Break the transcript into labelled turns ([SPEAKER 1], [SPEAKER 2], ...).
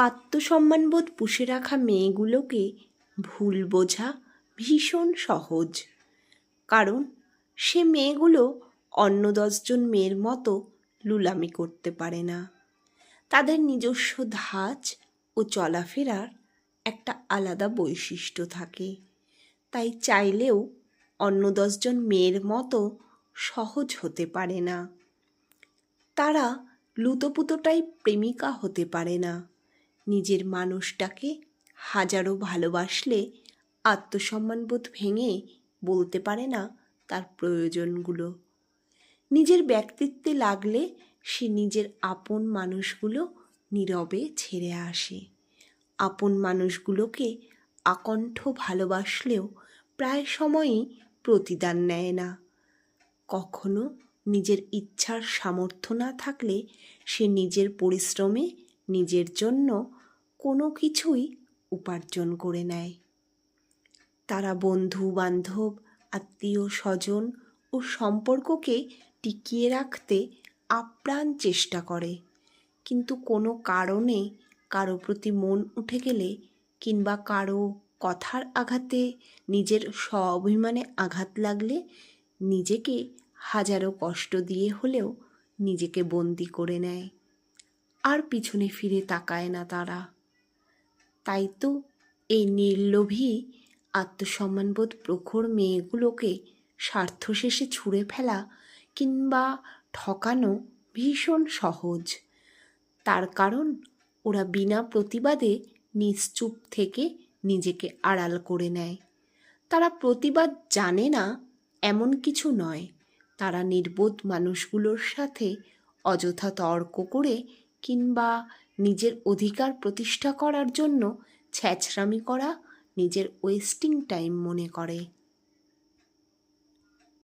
[SPEAKER 1] আত্মসম্মানবোধ পুষে রাখা মেয়েগুলোকে ভুল বোঝা ভীষণ সহজ। কারণ সে মেয়েগুলো অন্য দশজন মেয়ের মতো লুলামি করতে পারে না। তাদের নিজস্ব ধাঁচ ও চলাফেরার একটা আলাদা বৈশিষ্ট্য থাকে। তাই চাইলেও অন্য দশজন মেয়ের মতো সহজ হতে পারে না। তারা লুতোপুতোটাই প্রেমিকা হতে পারে না। নিজের মানুষটাকে হাজারো ভালোবাসলে আত্মসম্মানবোধ ভেঙে বলতে পারে না তার প্রয়োজনগুলো। নিজের ব্যক্তিত্বে লাগলে সে নিজের আপন মানুষগুলো নীরবে ছেড়ে আসে। আপন মানুষগুলোকে আকণ্ঠ ভালোবাসলেও প্রায় সময়ই প্রতিদান নেয় না। কখনো নিজের ইচ্ছার সামর্থ্য না থাকলে সে নিজের পরিশ্রমে নিজের জন্য কোনো কিছুই উপার্জন করে নেয়। তারা বন্ধু, বান্ধব, আত্মীয়, স্বজন ও সম্পর্ককে টিকিয়ে রাখতে আপ্রাণ চেষ্টা করে। কিন্তু কোনো কারণে কারও প্রতি মন উঠে গেলে কিংবা কারও কথার আঘাতে নিজের স্বাভিমানে আঘাত লাগলে নিজেকে হাজারো কষ্ট দিয়ে হলেও নিজেকে বন্দি করে নেয়। আর পিছনে ফিরে তাকায় না তারা। তাই তো এই নির্লোভী, আত্মসম্মানবোধ প্রখর মেয়েগুলোকে স্বার্থ শেষে ছুঁড়ে ফেলা কিংবা ঠকানো ভীষণ সহজ। তার কারণ, ওরা বিনা প্রতিবাদে নিশ্চুপ থেকে নিজেকে আড়াল করে নেয়। তারা প্রতিবাদ জানে না, এমন কিছু নয়। তারা নির্বোধ মানুষগুলোর সাথে অযথা তর্ক করে কিংবা নিজের অধিকার প্রতিষ্ঠা করার জন্য ছ্যাঁচরামি করা নিজের ওয়েস্টিং টাইম মনে করে।